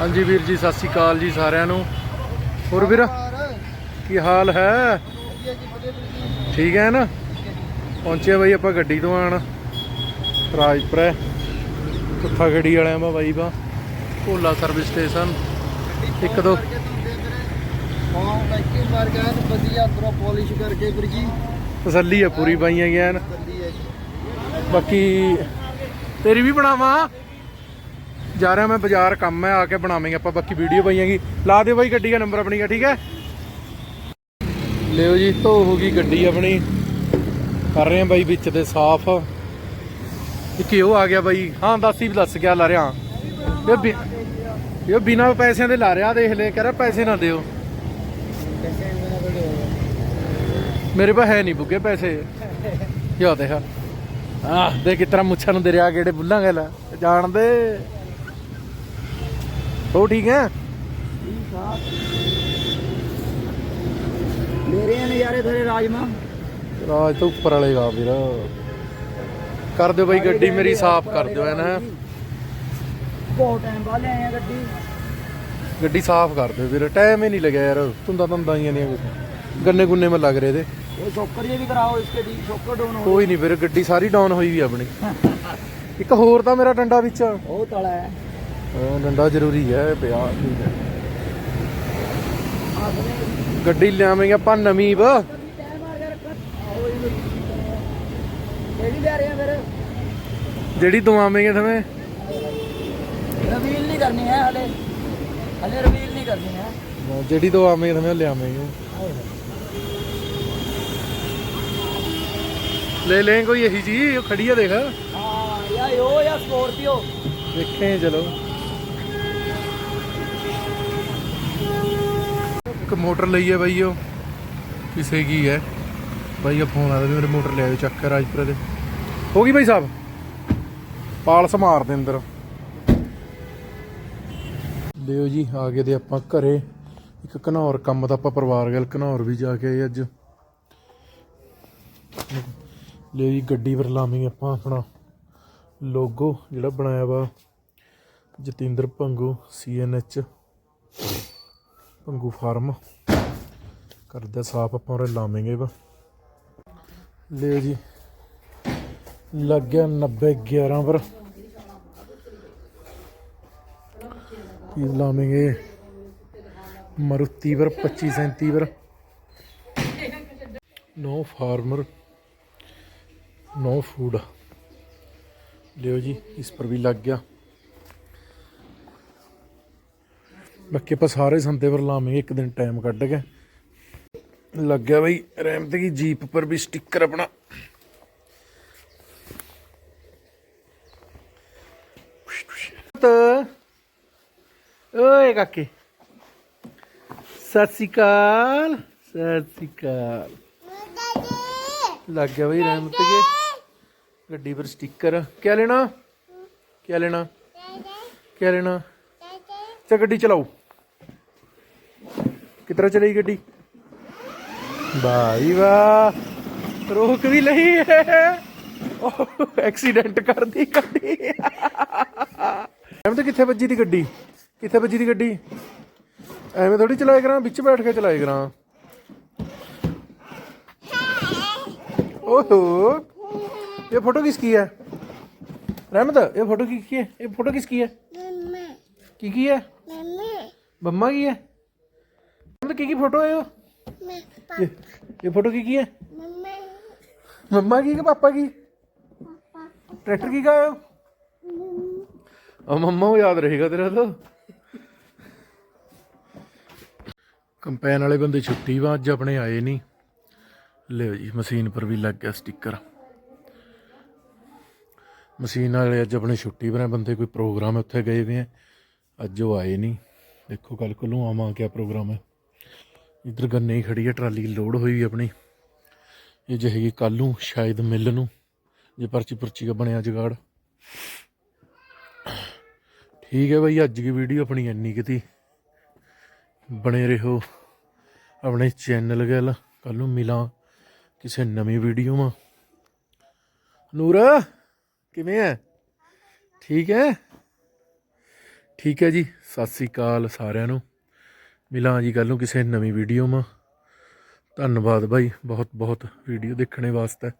ਹਾਂਜੀ ਵੀਰ ਜੀ ਸਤਿ ਸ਼੍ਰੀ ਅਕਾਲ ਜੀ ਸਾਰਿਆਂ ਨੂੰ। ਹੋਰ ਵੀਰ ਕੀ ਹਾਲ ਹੈ? ਠੀਕ ਹੈ ਨਾ? ਪਹੁੰਚੇ ਬਾਈ ਆਪਾਂ ਗੱਡੀ ਤੋਂ ਆਣ। ਰਾਜਪੁਰਾ ਕੁੱਥਾ ਗੱਡੀ ਵਾਲਿਆਂ ਦਾ ਬਾਈ ਬਾ। ਭੋਲਾ ਸਰਵਿਸ ਸਟੇਸ਼ਨ ਇੱਕ ਦੋ। ਹਾਂ ਬਾਈਕਿੰਗ ਮਾਰ ਗਿਆ ਤੇ ਵਧੀਆ ਅੰਦਰੋਂ ਪਾਲਿਸ਼ ਕਰਕੇ ਵੀਰ ਜੀ। ਤਸੱਲੀ ਆ ਪੂਰੀ ਬਾਈਆਂ ਗਿਆ ਨਾ ਚੱਲੀ ਹੈ ਜੀ। ਬਾਕੀ ਤੇਰੀ ਵੀ ਬਣਾਵਾਂ? ਜਾ ਰਿਹਾ ਮੈਂ ਬਾਜ਼ਾਰ, ਕੰਮ ਹੈ, ਆ ਕੇ ਬਣਾਵਾਂਗੇ ਆਪਾਂ, ਬਾਕੀ ਵੀਡੀਓ ਪਾਈਆਂਗੇ ਲਾ ਦਿਓ ਬਾਈ ਗੱਡੀ ਦਾ ਨੰਬਰ ਆਪਣੀ ਠੀਕ ਹੈ? ਲਿਓ ਜੀ, ਧੋ ਹੋ ਗਈ ਗੱਡੀ ਆਪਣੀ। ਕਰ ਰਹੇ ਆ ਬਾਈ ਵਿੱਚ ਤੇ ਸਾਫ਼। ਇੱਕ ਉਹ ਆ ਗਿਆ ਬਾਈ। ਹਾਂ, ਦੱਸ ਹੀ ਦੱਸ ਗਿਆ, ਲਾ ਰਿਹਾ। ਇਹ ਬਿਨਾ ਪੈਸਿਆਂ ਦੇ ਲਾ ਰਿਹਾ, ਦੇਖ ਲੈ ਕਹਿੰਦਾ ਪੈਸੇ ਨਾ ਦਿਓ। ਮੇਰੇ ਪਾ ਹੈ ਨਹੀਂ ਬੁੱਗੇ ਪੈਸੇ। ਯਾ ਦੇਖ। ਆਹ ਦੇ ਕਿਤਰਾ ਮੁੱਛਾਂ ਨੂੰ ਦੇ ਰਿਆ ਕਿਹੜੇ ਬੁੱਲਾਂ ਗੱਲ ਜਾਣਦੇ। ਉਹ ਠੀਕ ਹੈ? ਮੇਰੇ ਨਜ਼ਾਰੇ ਥੋੜੇ ਰਾਜਮਾ। ਰਾਜ ਤੋਂ ਉੱਪਰ ਵਾਲੇ ਗਾ ਵੀਰ ਕਰ ਦਿਓ ਬਾਈ ਗੱਡੀ ਮੇਰੀ ਸਾਫ਼ ਕਰ ਦਿਓ ਐ ਬਹੁਤ ਟਾਈਮ ਬਾਅਦ ਲੈ ਆਇਆ ਗੱਡੀ। ਗੱਡੀ ਸਾਫ਼ ਕਰ ਦਿਓ ਵੀਰ ਟਾਈਮ ਹੀ ਨਹੀਂ ਲੱਗਿਆ ਯਾਰ ਤੁੰਦਾ ਤੁੰਦਾ ਹੀ ਨਹੀਂ ਕੁਝ ਗੰਨੇ ਗੁੰਨੇ ਮੈਂ ਲੱਗ ਰਹੇ ਤੇ। ਇਹ ਸ਼ੋਕਰ ਜੇ ਵੀ ਕਰਾਓ ਇਸਕੇ ਦੀ ਸ਼ੋਕਰ ਡਾਊਨ ਹੋ ਕੋਈ ਨਹੀਂ ਵੀਰ ਗੱਡੀ ਸਾਰੀ ਡਾਊਨ ਹੋਈ ਵੀ ਆਪਣੀ। ਇੱਕ ਹੋਰ ਤਾਂ ਮੇਰਾ ਡੰਡਾ ਵਿੱਚ। ਉਹ ਤਲਾ ਹੈ। ਡੰਡਾ ਜ਼ਰੂਰੀ ਹੈ ਪਿਆ। ਠੀਕ ਹੈ ਗੱਡੀ ਲਿਆਵਾਂਗੇ ਆਪਾਂ ਨਵੀਂ ਬ। ਜਿਹੜੀ ਦਵਾਵਾਂਗੇ ਥਵੇਂ। ਰਵੀਲ ਨਹੀਂ ਕਰਨੀ ਹੈ ਹਲੇ। ਹਲੇ ਰਵੀਲ ਨਹੀਂ ਕਰਨੀ ਹੈ। ਜਿਹੜੀ ਦਵਾਵਾਂਗੇ ਥਵੇਂ ਲਿਆਵਾਂਗੇ। ਲੈ ਲੈ ਕੋਈ ਇਹੀ ਜੀ ਉਹ ਖੜੀ ਆ ਦੇਖ। ਹਾਂ ਯਾ ਯੋ ਯਾ ਸਕੋਰਪੀਓ ਦੇਖੇ ਚਲੋ। ਇੱਕ ਮੋਟਰ ਲਈ ਹੈ ਬਾਈ ਉਹ। ਕਿਸੇ ਕੀ ਹੈ। ਬਾਈ ਆ ਫੋਨ ਆਦਾ ਵੀ ਮੇਰੇ ਮੋਟਰ ਲੈ ਆਇਓ ਚੱਕ ਕੇ ਰਾਜਪੁਰੇ ਦੇ। ਹੋ ਗਈ ਬਾਈ ਸਾਹਿਬ। ਪਾਲਸ ਮਾਰ ਦੇ ਅੰਦਰ। ਲਿਓ ਜੀ, ਆ ਗਏ ਦੇ ਆਪਾਂ ਘਰੇ। ਇੱਕ ਘਨੌਰ ਕੰਮ ਦਾ ਆਪਾਂ ਪਰਿਵਾਰ ਗੱਲ ਘਨੌਰ ਵੀ ਜਾ ਕੇ ਆਏ ਅੱਜ। ਲਿਓ ਜੀ, ਗੱਡੀ ਪਰ ਲਾਵਾਂਗੇ ਆਪਾਂ ਆਪਣਾ। ਲੋਗੋ ਜਿਹੜਾ ਬਣਾਇਆ ਵਾ। ਜਤਿੰਦਰ ਭੰਗੂ ਸੀਐਨਐਚ ਪੰਗੂ ਫਾਰਮ। ਕਰਦੇ ਸਾਫ਼, ਆਪਾਂ ਉਰੇ ਲਾਵਾਂਗੇ ਵਾ ਲੈ ਜੀ ਲੱਗ ਗਿਆ 90 11 ਪਰ। ਇਹ ਲਾਵਾਂਗੇ ਮਰੁੱਤੀ ਪਰ 25 37 ਪਰ। No farmer, no food. Leo ji, ਇਸ ਪਰ ਵੀ ਲੱਗ ਗਿਆ। ਬਾਕੀ ਆਪਾਂ ਸਾਰੇ ਸੰਤੇ ਪਰ ਲਾਵਾਂਗੇ ਇੱਕ ਦਿਨ ਟਾਈਮ ਕੱਢ ਕੇ। ਲੱਗ ਗਿਆ ਬਈ ਰਹਿਮਤ ਕੀ ਜੀਪ ਪਰ ਵੀ ਸਟicker ਆਪਣਾ। ਓਏ ਕਾਕੇ। ਸਤਿ ਸ਼੍ਰੀ ਅਕਾਲ, ਸਤਿ ਸ਼੍ਰੀ ਅਕਾਲ। ਲੱਗ ਗਿਆ ਬਈ ਰਹਿਮਤ ਕੇ। ਗੱਡੀ ਪਰ ਸਟicker ਕਿਆ ਲੈਣਾ? ਕਿਆ ਲੈਣਾ? ਕਿਆ ਲੈਣਾ? ਚਾ ਗੱਡੀ ਚਲਾਓ। ਕਿਤਰਾ ਚਲਾਈ ਗੱਡੀ ਭਾਈ ਵਾਹ ਰੋਕ ਵੀ ਲਈ ਹੈ ਐਕਸੀਡੈਂਟ ਕਰਦੀ ਗੱਡੀ ਐਵੇਂ ਤਾਂ ਕਿੱਥੇ ਵੱਜੀ ਦੀ ਗੱਡੀ ਕਿੱਥੇ ਵੱਜੀ ਦੀ ਗੱਡੀ ਐਵੇਂ ਥੋੜੀ ਚਲਾਏ ਕਰਾਂ ਵਿੱਚ ਬੈਠ ਕੇ ਚਲਾਏ ਕਰਾਂ ओहो ये फोटो किसकी है रहमत ये फोटो किसकी है ये फोटो किसकी है की की है मम्मा की है रहमत की की फोटो है वो ये, ये फोटो की की है मम्मा की कि पापा की ट्रैक्टर की का है वो? और मम्मा को याद रहेगा तेरा तो ਕੰਪੈਨ ਵਾਲੇ ਬੰਦੇ ਛੁੱਟੀ ਵਾ ਅੱਜ ਆਪਣੇ ਆਏ ਨਹੀਂ ਲਿਓ ਜੀ ਮਸ਼ੀਨ ਪਰ ਵੀ ਲੱਗ ਗਿਆ ਸਟicker ਮਸ਼ੀਨ ਵਾਲੇ ਅੱਜ ਆਪਣੇ ਛੁੱਟੀ ਪਰ ਆ, ਬੰਦੇ ਕੋਈ ਪ੍ਰੋਗਰਾਮ ਹੈ ਉੱਥੇ ਗਏ ਹੋਏ ਆ ਅੱਜ ਉਹ ਆਏ ਨਹੀਂ ਦੇਖੋ ਕੱਲ ਕੋਲੋਂ ਆਵਾਂ ਕਿਆ ਪ੍ਰੋਗਰਾਮ ਹੈ ਇੱਧਰ ਗੰਨੇ ਹੀ ਖੜੀ ਹੈ ਟਰਾਲੀ ਲੋਡ ਹੋਈ ਵੀ ਆਪਣੀ। ਇਹ ਜਿਹੇਗੀ ਕੱਲ ਨੂੰ ਸ਼ਾਇਦ ਮਿਲ ਨੂੰ, ਜੇ ਪਰਚੀ ਪੁਰਚੀ ਦਾ ਬਣਿਆ ਜਗਾੜ। ਠੀਕ ਹੈ ਬਈ, ਅੱਜ ਦੀ ਵੀਡੀਓ ਆਪਣੀ ਇੰਨੀ ਕਿਤੀ ਬਣੇ ਰਹੋ ਆਪਣੇ ਚੈਨਲ ਗੱਲ, ਕੱਲ ਨੂੰ ਮਿਲਾਂ ਕਿਸੇ ਨਵੀਂ ਵੀਡੀਓ ਮਾ। ਨੂਰ, ਕਿਵੇਂ ਹੈ ਠੀਕ ਹੈ ਠੀਕ ਹੈ ਜੀ, ਸਤਿ ਸ੍ਰੀ ਅਕਾਲ ਸਾਰਿਆਂ ਨੂੰ। ਮਿਲਾਂ ਜੀ ਕੱਲ ਨੂੰ ਕਿਸੇ ਨਵੀਂ ਵੀਡੀਓ ਮਾ ਧੰਨਵਾਦ ਬਾਈ ਬਹੁਤ ਬਹੁਤ ਵੀਡੀਓ ਦੇਖਣੇ ਵਾਸਤੇ।